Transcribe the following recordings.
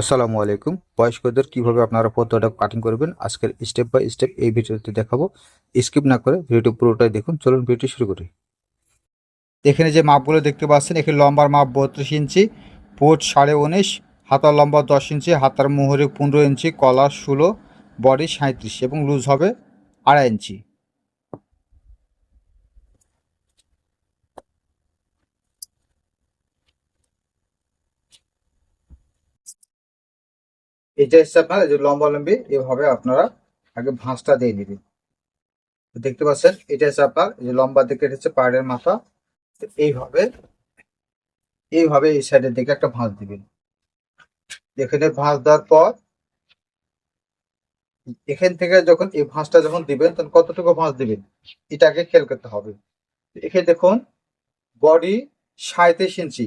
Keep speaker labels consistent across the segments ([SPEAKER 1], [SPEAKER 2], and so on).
[SPEAKER 1] আসসালামু আলাইকুম। বয়স্কদের কীভাবে আপনারা পদ্মটা কাটিং করবেন? আজকের স্টেপ বাই স্টেপ এই ভিডিওতে দেখাবো। স্কিপ না করে ভিডিও পুরোটাই দেখুন। চলুন ভিডিওটি শুরু করি। এখানে যে মাপগুলো দেখতে পাচ্ছেন, এখানে লম্বার মাপ বত্রিশ ইঞ্চি পোট সাড়ে উনিশ, হাতার লম্বা দশ ইঞ্চি, হাতার মোহরে পনেরো ইঞ্চি কলার ষোলো, বডি সাঁত্রিশ এবং লুজ হবে আড়াই ইঞ্চি। এটা হচ্ছে আপনার যে লম্বা লম্বি, এভাবে আপনারা আগে ভাঁজটা দিয়ে নেবেন। দেখতে পাচ্ছেন, এটা হচ্ছে আপনার যে লম্বা দিকে হচ্ছে পাহাড়ের মাথা। এইভাবে এইভাবে এই সাইডের দিকে একটা ভাঁজ দিবেন। এখানে ভাঁজ দেওয়ার পর, এখান থেকে যখন এই ভাঁজটা যখন দিবেন, তখন কতটুকু ভাঁজ দিবেন? এটাকে খেয়াল করতে হবে। এখানে দেখুন বডি সাঁত্রিশ ইঞ্চি।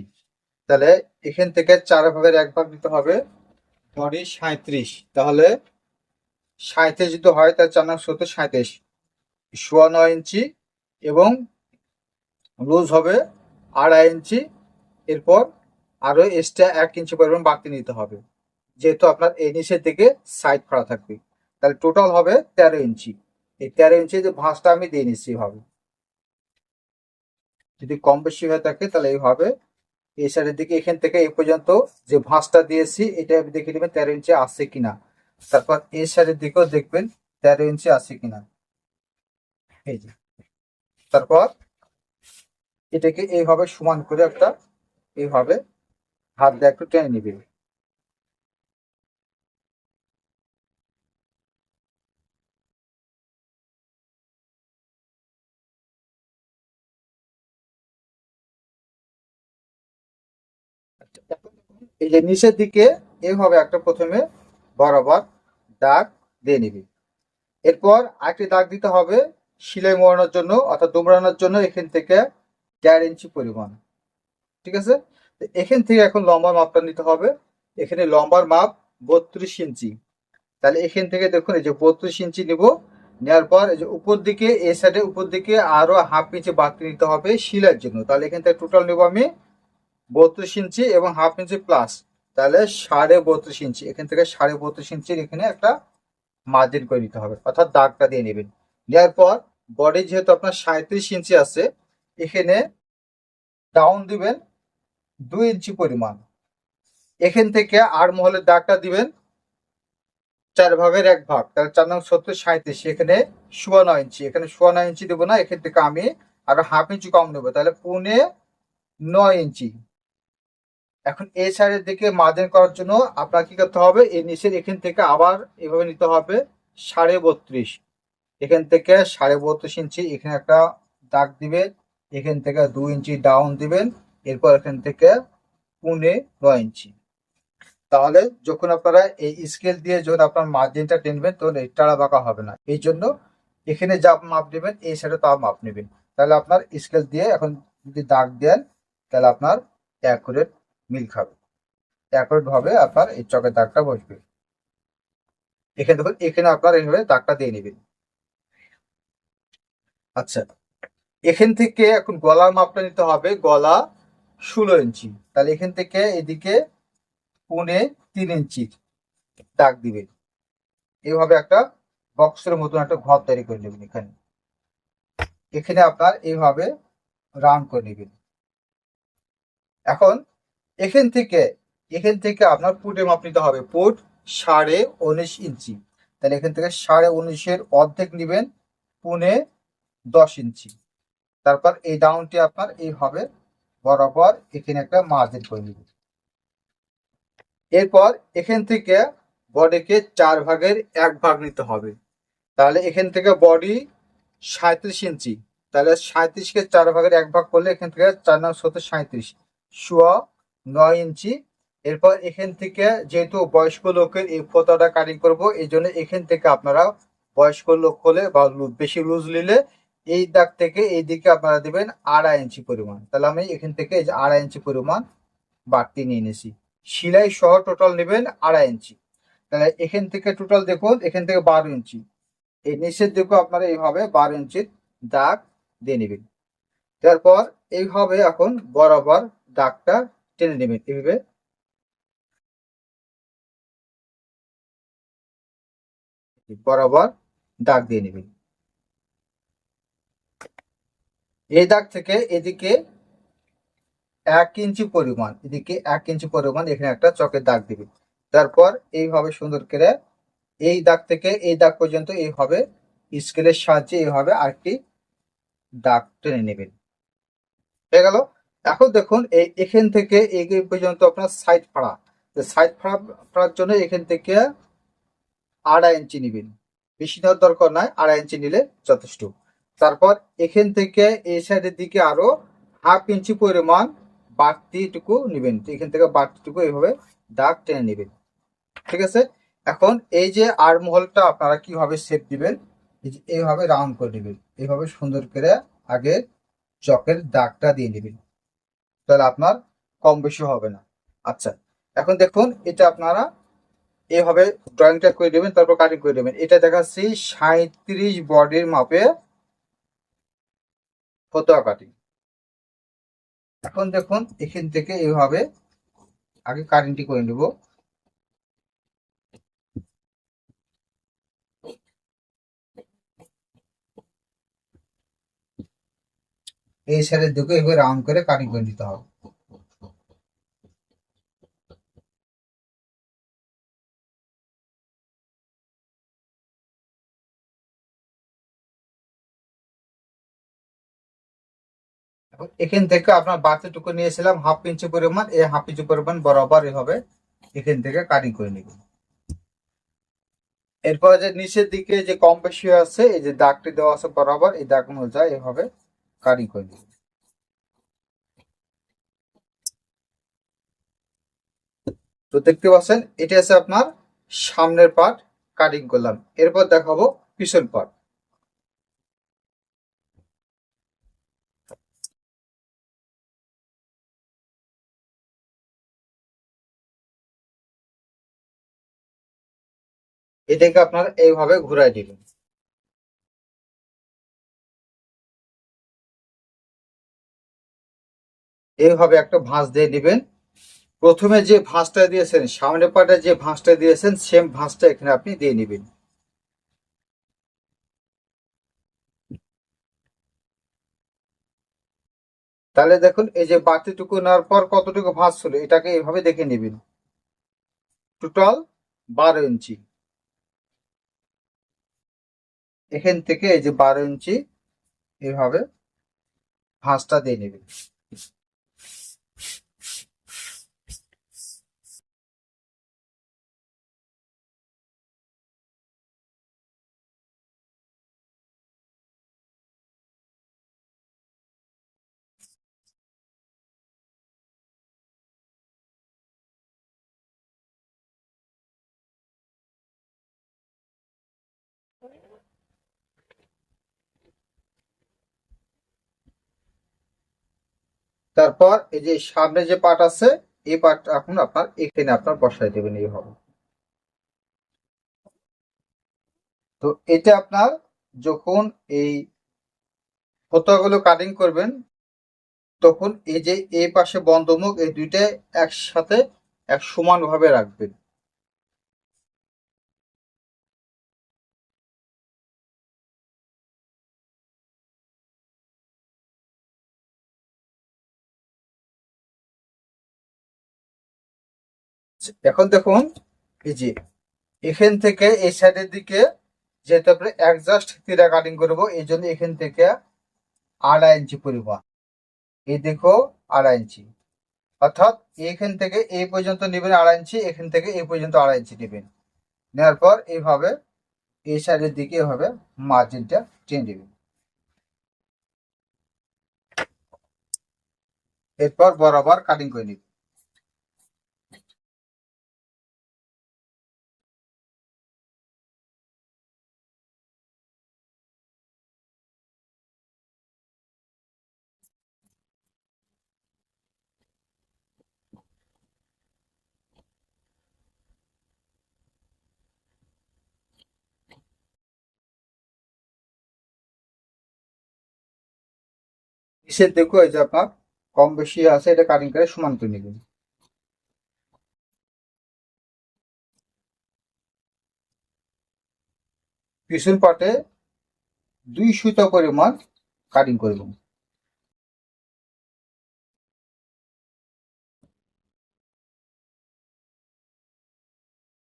[SPEAKER 1] তাহলে এখান থেকে চার ভাগের এক ভাগ দিতে হবে। বডি সাঁত্রিশ তাহলে সাঁত্রিশ যদি হয়, তাহলে চার নং সত্তর সাঁত্রিশ সোয়া নয় ইঞ্চি এবং লুজ হবে আড়াই ইঞ্চি। এরপর আরও এক্সট্রা এক ইঞ্চি পরিমাণ বাড়তি নিতে হবে। যেহেতু আপনার এই নিচের দিকে সাইড করা থাকবে। তাহলে টোটাল হবে তেরো ইঞ্চি। এই তেরো ইঞ্চি যে ভাঁজটা আমি দিয়ে নিচ্ছি এইভাবে যদি কম বেশি হয়ে থাকে, তাহলে এইভাবে এই সাইডের দিকে এখান থেকে এই পর্যন্ত যে ভাঁজটা দিয়েছি, এটা দেখে নেবেন তেরো ইঞ্চি আছে কিনা। তারপর এই সাইডের দিকেও দেখবেন তেরো ইঞ্চি আছে কিনা। এই যে। তারপর এটাকে এইভাবে সমান করে একটা এইভাবে হাত দিয়ে একটু টেনে নিবে এই যে নিচের দিকে এইভাবে একটা প্রথমে বরাবর দাগ দিয়ে নিবি। এরপর আরেকটি দাগ দিতে হবে সেলাই মোড়ানোর জন্য অর্থাৎ দুমড়ানোর জন্য এখান থেকে চার ইঞ্চি পরিমাণ। ঠিক আছে? এখান থেকে এখন লম্বার মাপটা নিতে হবে। এখানে লম্বার মাপ বত্রিশ ইঞ্চি। তাহলে এখান থেকে দেখুন এই যে বত্রিশ ইঞ্চি নিব। নেওয়ার পর এই যে উপর দিকে, এই সাইডে উপর দিকে আরও হাফ ইঞ্চি বাড়তি নিতে হবে শিলার জন্য। তাহলে এখান থেকে টোটাল নেব আমি বত্রিশ ইঞ্চি এবং হাফ ইঞ্চি প্লাস তাহলে সাড়ে বত্রিশ ইঞ্চি। এখান থেকে সাড়ে বত্রিশ ইঞ্চির এখানে একটা মার্জিন করে নিতে হবে। অর্থাৎ দাগটা দিয়ে নেবেন। দেওয়ার পর বডি যেহেতু আপনার সাঁত্রিশ ইঞ্চি আছে, এখানে ডাউন দিবেন দুই ইঞ্চি পরিমাণ। এখান থেকে আর মহলের দাগটা দিবেন চার ভাগের এক ভাগ। তাহলে চার নং সত্তর সাঁত্রিশ এখানে সোয়া নয় ইঞ্চি। এখানে সোয়া নয় ইঞ্চি দেবো না, এখান থেকে আমি আরও হাফ ইঞ্চি কম নেব। তাহলে পুনে নয় ইঞ্চি। এখন এই সাইডের দিকে মার্জিন করার জন্য আপনার কি করতে হবে? এই নিচের এখান থেকে আবার এভাবে নিতে হবে সাড়ে বত্রিশ। এখান থেকে সাড়ে বত্রিশ ইঞ্চি এখানে একটা দাগ দিবে। এখান থেকে দুই ইঞ্চি ডাউন দিবেন। এরপর এখান থেকে পুনে নয় ইঞ্চি। তাহলে যখন আপনারা এই স্কেল দিয়ে যখন আপনার মার্জিনটা টেনবেন, তখন এই টাড়া বাঁকা হবে না। এই জন্য এখানে যা মাপ নেবেন, এই সাইডে তা মাপ নেবেন। তাহলে আপনার স্কেল দিয়ে এখন যদি দাগ দেন, তাহলে আপনার অ্যাকুরেট মিল খাবে। ভাবে আপনার এই চকের দাগটা বসবে। এখানে দেখুন, এখানে আপনার এইভাবে দাগটা দিয়ে নেবেন আচ্ছা এখান থেকে এখন গলার মাপটা নিতে হবে, গলা ষোলো ইঞ্চি। তাহলে এখান থেকে এদিকে পুনে তিন ইঞ্চি দাগ দিবেন এইভাবে একটা বক্সের মতন একটা ঘর তৈরি করে নেবেন এখানে। এখানে আপনার এইভাবে রান করে নেবেন। এখন এখান থেকে এখান থেকে আপনার পুটের মাপ নিতে হবে। পুট সাড়ে উনিশ ইঞ্চি। তাহলে এখান থেকে সাড়ে উনিশের অর্ধেক নেবেন, পুনে দশ ইঞ্চি। তারপর এই ডাউনটি আপনার এইভাবে বরাবর এখানে একটা মার্জিন করে নেবেন। এরপর এখান থেকে বডিকে চার ভাগের এক ভাগ নিতে হবে। তাহলে এখান থেকে বডি সাঁত্রিশ ইঞ্চি। তাহলে সাঁত্রিশকে চার ভাগের এক ভাগ করলে এখান থেকে চার নাম সত্তর সাঁত্রিশ সোয়া নয় ইঞ্চি। এরপর এখান থেকে যেহেতু বয়স্ক লোকের এই ফোতাটা কাটিং করব, এই জন্য এখান থেকে আপনারা বয়স্ক লোক হলে বা বেশি লুজ নিলে এই দাগ থেকে এই দিকে আপনারা দেবেন আড়াই ইঞ্চি পরিমাণ। তাহলে আমি এখান থেকে এই যে আড়াই ইঞ্চি পরিমাণ বাড়তি নিয়ে নিয়েছি সিলাই সহ টোটাল নেবেন আড়াই ইঞ্চি। তাহলে এখান থেকে টোটাল দেখুন, এখান থেকে বারো ইঞ্চি। এই নিচের দিকেও আপনারা এইভাবে বারো ইঞ্চির দাগ দিয়ে নেবেন। তারপর এইভাবে এখন বরাবর দাগটা টেনে নেবেন এভাবে বরাবর দাগ দিয়ে নেবেন এই দাগ থেকে এদিকে এক ইঞ্চি পরিমাণ, এদিকে এক ইঞ্চি পরিমাণ এখানে একটা চকের দাগ দিবে। তারপর এইভাবে সুন্দর করে এই দাগ থেকে এই দাগ পর্যন্ত এইভাবে স্কেলের সাহায্যে এইভাবে আরেকটি দাগ টেনে নেবেন হয়ে গেল? এখন দেখুন এই এখান থেকে এই পর্যন্ত আপনার সাইড ফাড়া সাইড ফাড়া ফাড়ার জন্য এখান থেকে আড়াই ইঞ্চি নেবেন। বেশি নেওয়ার দরকার নয় আড়াই ইঞ্চি নিলে যথেষ্ট। তারপর এখান থেকে এই সাইডের দিকে আরও হাফ ইঞ্চি পরিমাণ বাড়তিটুকু নেবেন। এখান থেকে বাড়তিটুকু এইভাবে দাগ টেনে নেবেন। ঠিক আছে? এখন এই যে আর্মহোলটা আপনারা কীভাবে শেপ দিবেন এইভাবে রাউন্ড করে নেবেন। এইভাবে সুন্দর করে আগে চকের দাগটা দিয়ে নেবেন। তাহলে আপনার কম বেশি হবে না। আচ্ছা এখন দেখুন, এটা আপনারা এভাবে ড্রয়িংটা করে দেবেন তারপর কাটিং করে দেবেন এটা দেখাচ্ছি সাঁত্রিশ বডির মাপে ফতোয়া কাটিং এখন দেখুন, এখান থেকে এভাবে আগে কাটিংটি করে নেব। এই সাইডের দিকে এইভাবে রাউন্ড করে কাটিং করে নিতে হবে। এখান থেকে আপনার বাতিটুকু নিয়েছিলাম, হাফ ইঞ্চি পরিমাণ, এই হাফ ইঞ্চি পরিমাণ বরাবর এভাবে এখান থেকে কাটিং করে নেবেন এরপর যে নিচের দিকে যে কম বেশি আছে, এই যে দাগটি দেওয়া আছে বরাবর, এই দাগ অনুযায়ী এভাবে কাটিং করে নেবেন তো দেখতে পাচ্ছেন, এটা আছে আপনার সামনের পার্ট কাটিং করলাম। এরপর দেখাবো পিছন পার্ট এটাকে আপনার এইভাবে ঘুরাই দিবেন। এইভাবে একটা ভাঁজ দিয়ে দিবেন প্রথমে যে ভাঁজটা দিয়েছেন, সামনে পাটে যে ভাঁজটা দিয়েছেন সেম ভাঁজটা এখানে আপনি দিয়ে নেবেন। তাহলে দেখুন, এই যে বাতিটুকু নেওয়ার পর কতটুকু ভাঁজ ছিল এটাকে এইভাবে দেখে নেবেন। টোটাল বারো ইঞ্চি। এখান থেকে এই যে বারো ইঞ্চি এইভাবে ভাঁজটা দিয়ে নেবেন। তারপর এই যে সামনে যে পার্ট আছে, এই পার্টটা এখন আপনার এখানে আপনার বসাই দেবেন এইভাবে। তো এটা আপনার যখন এই ফতোয়াগুলো কাটিং করবেন, তখন এই যে এই পাশে বন্ধমুখ এই দুইটা একসাথে এক সমানভাবে রাখবেন। এখন দেখুন, এই যে, এখান থেকে এই সাইডের দিকে যেহেতু আমরা অ্যাডজাস্ট তীরা কাটিং করব, এই জন্য এখান থেকে আড়াই ইঞ্চি পরিমাণ। এই দেখো, আড়াই ইঞ্চি অর্থাৎ এখান থেকে এই পর্যন্ত নেবেন আড়াই ইঞ্চি এখান থেকে এই পর্যন্ত আড়াই ইঞ্চি নেবেন। নেওয়ার পর এইভাবে এই সাইডের দিকে এভাবে মার্জিনটা টেনে দেবেন এরপর বরাবর কাটিং করে নেবেন। নিচের দেখো, এই যে আপনার কম বেশি আছে, এটা কাটিং করে সমান করে নেবেন। পিছন পাটে দুই সুতা পরিমাণ কাটিং করব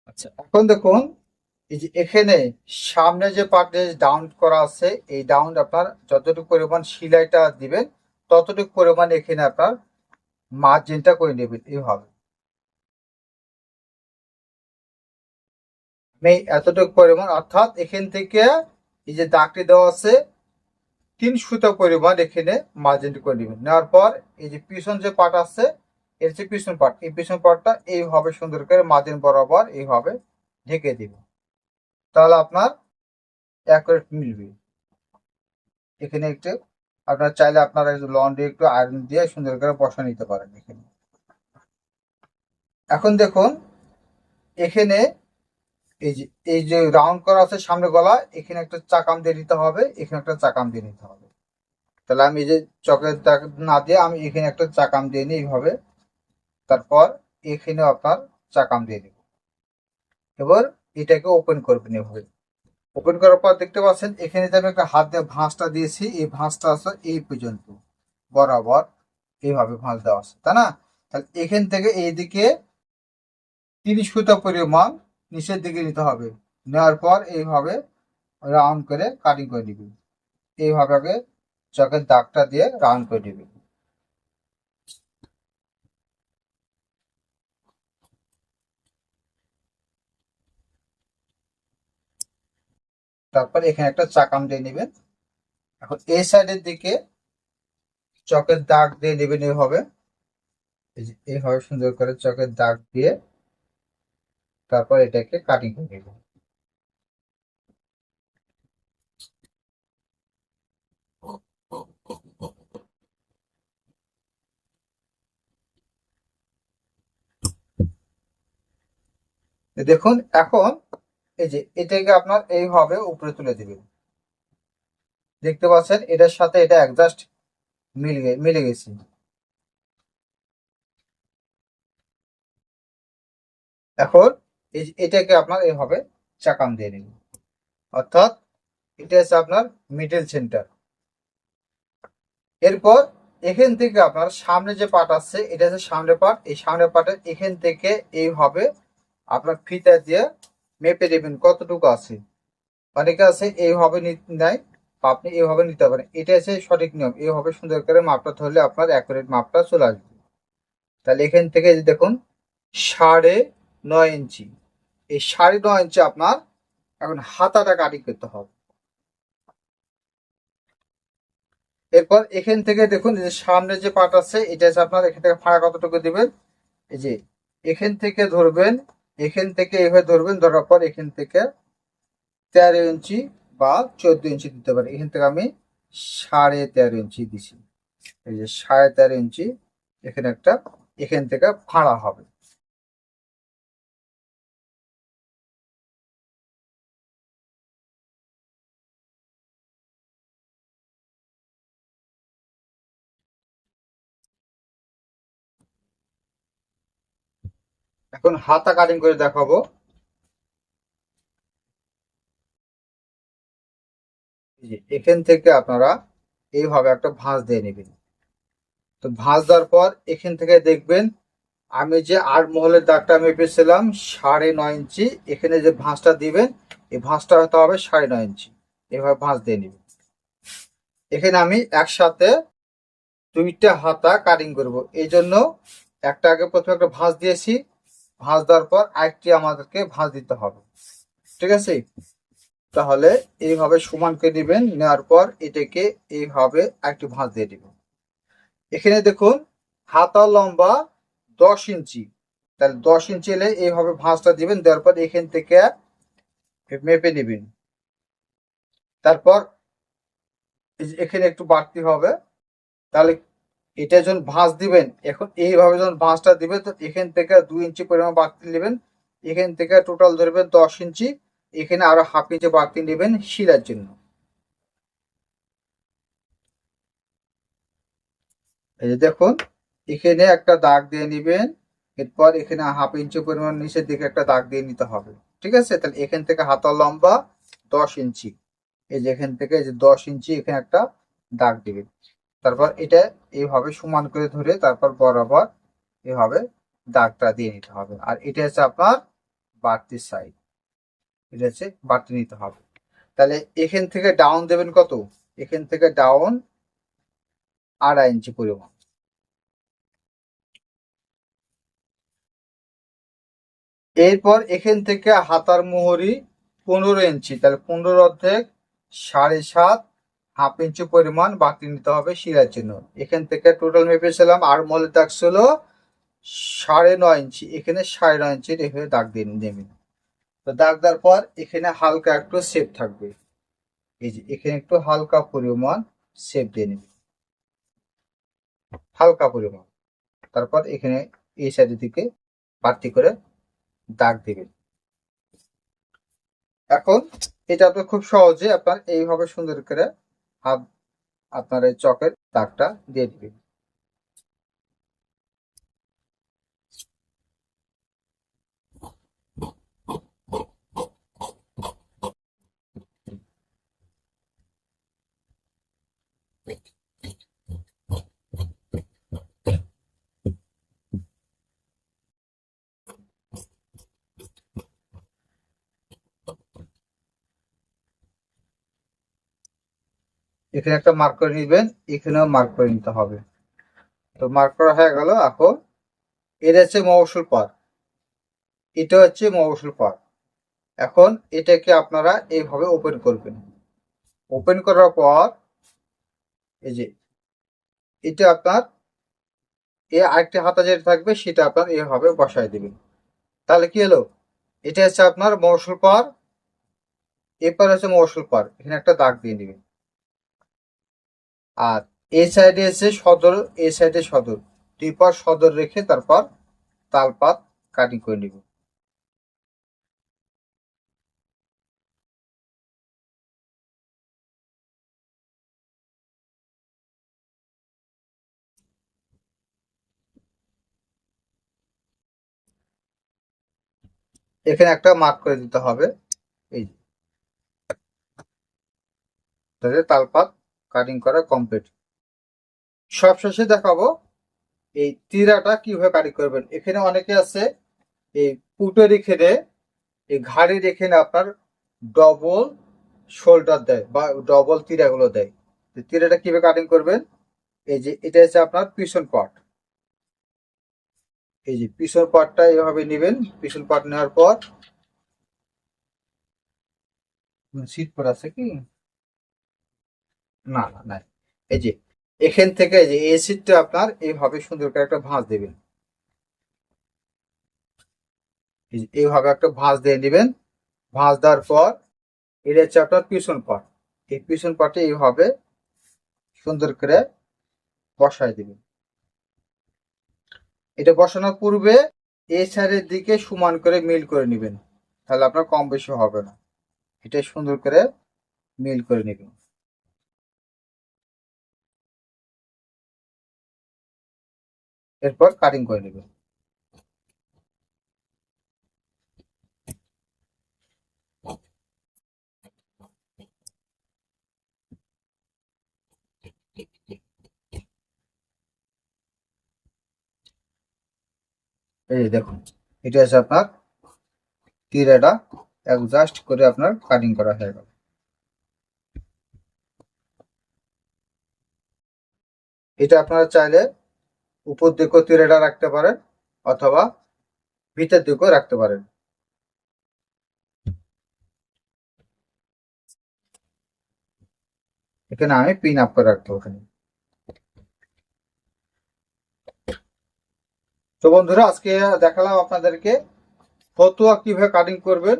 [SPEAKER 1] আচ্ছা এখন দেখুন এই যে এখানে সামনে যে পার্টে ডাউন করা আছে, এই ডাউন আপনার যতটুকু পরিমাণ সিলাইটা দিবেন, ততটুকু পরিমাণ এখানে আপনার মার্জিনটা করে নেবেন এইভাবে এতটুকু পরিমাণ, অর্থাৎ এখান থেকে এই যে দাগটি দেওয়া আছে, তিন সুতো পরিমাণ এখানে মার্জিনটি করে নেবেন। নেওয়ার পর এই যে পিছন যে পার্ট আছে, এর যে পিছন পার্ট এই পিছন পার্টটা এইভাবে সুন্দর করে মার্জিন বরাবর এইভাবে ঢেকে দিবেন। তাহলে আপনার অ্যাকুরেট মিলবে। এখানে একটু আপনার চাইলে আপনারা লন্ড্রি একটু আয়রন দিয়ে সুন্দর করে বসা নিতে পারেন এখানে। এখন দেখুন, এখানে এই যে এই যে রাউন্ড করা আছে সামনে গলা, এখানে একটা চাকাম দিয়ে নিতে হবে, এখানে একটা চাকাম দিয়ে নিতে হবে। তাহলে আমি এই যে চকের না দিয়ে আমি এখানে একটা চাকাম দিয়ে নিই এইভাবে। তারপর এখানে আপনার চাকাম দিয়ে দিব। এবার এটাকে ওপেন করবেন এভাবে ওপেন করার পর দেখতে পাচ্ছেন, এখানে যে আমি একটা হাত দিয়ে ভাঁজটা দিয়েছি, এই ভাঁজটা আছে এই পর্যন্ত। বরাবর এইভাবে ভাঁজ দেওয়া আছে, তাই না? তাহলে এখান থেকে এইদিকে তিরিশ ফুটা পরিমাণ নিচের দিকে নিতে হবে। নেওয়ার পর এইভাবে রাউন্ড করে কাটিং করে নিবি। এইভাবে আগে চকের দাগটা দিয়ে রাউন্ড করে নিবি। তারপর এখানে একটা চাকাম দিয়ে নেবেন। এখন এই সাইডের দিকে চকের দাগ দিয়ে নেবেন এইভাবে এইভাবে সুন্দর করে চকের দাগ দিয়ে তারপর এটাকে কাটিং করে নেবেন দেখুন, এখন এই যে, এটাকে আপনার এইভাবে উপরে তুলে দিবেন। দেখতে পাচ্ছেন, এটার সাথে এটা অ্যাডজাস্ট মিলে মিলে গেছে। এখন এটাকে আপনার এইভাবে চাকাম দিয়ে নিন। অর্থাৎ, এটা হচ্ছে আপনার মিডল সেন্টার এরপর, এখান থেকে আপনার সামনে যে পার্ট আছে, এটা হচ্ছে সামনে পার্ট এই সামনে পার্টের এখান থেকে এইভাবে আপনার ফিতা দিয়ে মেপে দেবেন কতটুকু আছে। অনেকে আছে এইভাবে নেয় আপনি এইভাবে নিতে পারেন। এটা হচ্ছে সঠিক নিয়ম। এইভাবে সুন্দর করে মাপটা ধরলে আপনার অ্যাকুরেট মাপটা চলে আসবে। তাহলে এখান থেকে দেখুন, সাড়ে নয় ইঞ্চি। এই সাড়ে নয় ইঞ্চি আপনার এখন হাতাটা কাটিং করতে হবে। এরপর এখান থেকে দেখুন যে সামনে যে পাট আছে, এটা হচ্ছে আপনার এখান থেকে ফাড়া কতটুকু দিবেন? এই যে এখান থেকে ধরবেন এখান থেকে এভাবে ধরবেন, ধরার পর এখান থেকে তেরো ইঞ্চি বা চোদ্দ ইঞ্চি দিতে পারি এখান থেকে আমি সাড়ে তেরো ইঞ্চি দিছি। এই যে সাড়ে তেরো ইঞ্চি এখানে একটা, এখান থেকে ফাড়া হবে। এখন হাতা কাটিং করে দেখাবো। এখান থেকে আপনারা এইভাবে একটা ভাঁজ দিয়ে নেবেন। তো ভাঁজ দেওয়ার পর এখান থেকে দেখবেন, আমি যে আট মহলের দাগটা মেপেছিলাম, সাড়ে নয় ইঞ্চি, এখানে যে ভাঁজটা দিবেন, এই ভাঁজটা হতে হবে সাড়ে নয় ইঞ্চি। এভাবে ভাঁজ দিয়ে নেবেন। এখানে আমি একসাথে দুইটা হাতা কাটিং করব। এই জন্য একটা আগে প্রথমে একটা ভাঁজ দিয়েছি ভাঁজ দেওয়ার পর আরেকটি আমাদেরকে ভাঁজ দিতে হবে। ঠিক আছে? তাহলে এইভাবে সমান করে দিবেন নেওয়ার পর এটাকে এইভাবে একটি ভাঁজ দিয়ে দিবেন এখানে দেখুন হাতা লম্বা দশ ইঞ্চি। তাহলে দশ ইঞ্চি এলে এইভাবে ভাঁজটা দিবেন, দেওয়ার পর এখান থেকে মেপে নেবেন। তারপর এখানে একটু বাড়তি হবে, তাহলে এটা যখন ভাঁজ দিবেন, এখন এইভাবে যখন ভাঁজটা দিবেন, তো এখান থেকে দুই ইঞ্চি পরিমাণ বাড়তি নেবেন। এখান থেকে টোটাল ধরবেন দশ ইঞ্চি। এখানে আরও হাফ ইঞ্চি বাড়তি নেবেন শিলার জন্য। এই যে দেখুন, এখানে একটা দাগ দিয়ে নিবেন। এরপর এখানে হাফ ইঞ্চি পরিমাণ নিচের দিকে একটা দাগ দিয়ে নিতে হবে। ঠিক আছে? তাহলে এখান থেকে হাতা লম্বা দশ ইঞ্চি। এই যে এখান থেকে যে দশ ইঞ্চি এখানে একটা দাগ দিবেন। তারপর এটা এইভাবে সমান করে ধরে তারপর বরাবর এভাবে দাগটা দিয়ে নিতে হবে। আর এটা হচ্ছে আপনার বাড়তি সাইড এটা হচ্ছে বাড়তি নিতে হবে। তাহলে এখান থেকে ডাউন দেবেন কত? এখান থেকে ডাউন আড়াই ইঞ্চি পরিমাণ। এরপর এখান থেকে হাতার মোহরি পনেরো ইঞ্চি তাহলে পনেরো অর্ধেক সাড়ে সাত হাফ ইঞ্চি পরিমাণ বাকি নিতে হবে শিরার জন্য। এখান থেকে টোটাল মেপেছিলাম, আর মলের দাগ ছিল সাড়ে নয় ইঞ্চি। এখানে সাড়ে নয় ইঞ্চি এখানে দাগ দিয়ে নেবেন তো দাগ দেওয়ার পর এখানে হালকা একটু সেপ থাকবে। এই যে, এখানে একটু হালকা পরিমাণ সেপ দিয়ে নেবেন হালকা পরিমাণ। তারপর এখানে এই সাইডের দিকে বাড়তি করে দাগ দিবেন এখন এটা আপনার খুব সহজে আপনার এইভাবে সুন্দর করে হাত আপনার এই চকের দাগটা দিয়ে দিবেন এখানে একটা মার্ক করে নিবেন, এখানেও মার্ক করে নিতে হবে। তো মার্ক করা হয়ে গেল এখন এটা হচ্ছে মৌসুল পার এটা হচ্ছে মৌসুল পার এখন এটাকে আপনারা এইভাবে ওপেন করবেন। ওপেন করার পর, এই যে, এটা আপনার, এ আরেকটি হাতা যেটা থাকবে, সেটা আপনার এভাবে বসায় দিবেন। তাহলে কি হলো? এটা হচ্ছে আপনার মৌসুল পার এরপর হচ্ছে মৌসুল পার এখানে একটা দাগ দিয়ে দিবেন। আর এ সাইডে এসে সদর এই সাইডে সদর। দুই পার সদর রেখে তারপর তালপাত কাটিং করে নিব। এখানে একটা মার্ক করে দিতে হবে। এই তালপাত কাটিং করা কমপ্লিট সবশেষে দেখাবো, এই তীরাটা কীভাবে কাটিং করবেন। এখানে অনেকে আছে, এই পুটো রেখে দেয়, এই ঘাড়ি রেখে আপনার ডবল শোল্ডার দেয় বা ডবল তীরাগুলো দেয়। তীরাটা কীভাবে কাটিং করবেন? এই যে এটা হচ্ছে আপনার পিছন পার্ট এই যে পিছন পার্টটা এভাবে নেবেন, পিছন পার্ট নেওয়ার পর সিট পর আছে কি? না না, নাই। এই যে, এখান থেকে এই যে, এই সিটটা আপনার এইভাবে সুন্দর করে একটা ভাঁজ দেবেন। এইভাবে একটা ভাঁজ দিয়ে নেবেন। ভাঁজ দেওয়ার পর, এটা হচ্ছে আপনার পিছন পাট। এই পিছন পাটে এইভাবে সুন্দর করে বসায় দিবেন। এটা বসানোর পূর্বে এই সাইডের দিকে সমান করে মিল করে নেবেন। তাহলে আপনার কম বেশি হবে না। এটা সুন্দর করে মিল করে নেবেন। এরপর কাটিং করে নেবেন এই দেখুন, এটা আছে আপনার তীরাটা অ্যাডজাস্ট করে আপনার কাটিং করা হয়ে গেল। এটা আপনারা চাইলে উপর দিকেও তীরেটা রাখতে পারেন, অথবা ভিতর দিকেও রাখতে পারেন। এখানে আমি পিন আপ করে রাখব ওখানে। তো বন্ধুরা, আজকে দেখালাম আপনাদেরকে ফতুয়া কীভাবে কাটিং করবেন।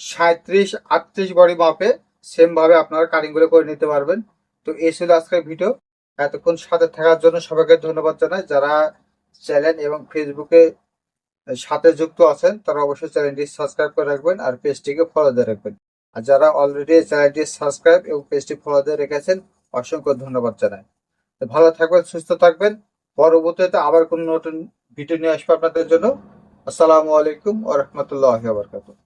[SPEAKER 1] সাঁত্রিশ আটত্রিশ বডি মাপে সেম ভাবে আপনারা কাটিং করে করে নিতে পারবেন। তো এই ছিল আজকের ভিডিও এতক্ষণ সাথে থাকার জন্য সবাইকে ধন্যবাদ জানাই। যারা চ্যানেল এবং ফেসবুকে সাথে যুক্ত আছেন, তারা অবশ্যই চ্যানেলটি সাবস্ক্রাইব করে রাখবেন আর পেজটিকে ফলো দিয়ে রাখবেন। আর যারা অলরেডি চ্যানেলটি সাবস্ক্রাইব এবং পেজটি ফলো দিয়ে রেখেছেন, অসংখ্য ধন্যবাদ জানাই। ভালো থাকবেন, সুস্থ থাকবেন। পরবর্তীতে আবার কোনো নতুন ভিডিও নিয়ে আসব আপনাদের জন্য। আসসালামু আলাইকুম ও রহমতুল্লাহ বারকাতুহ।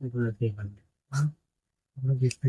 [SPEAKER 2] এগুলো দিয়ে পারবে। আমরা দেখতে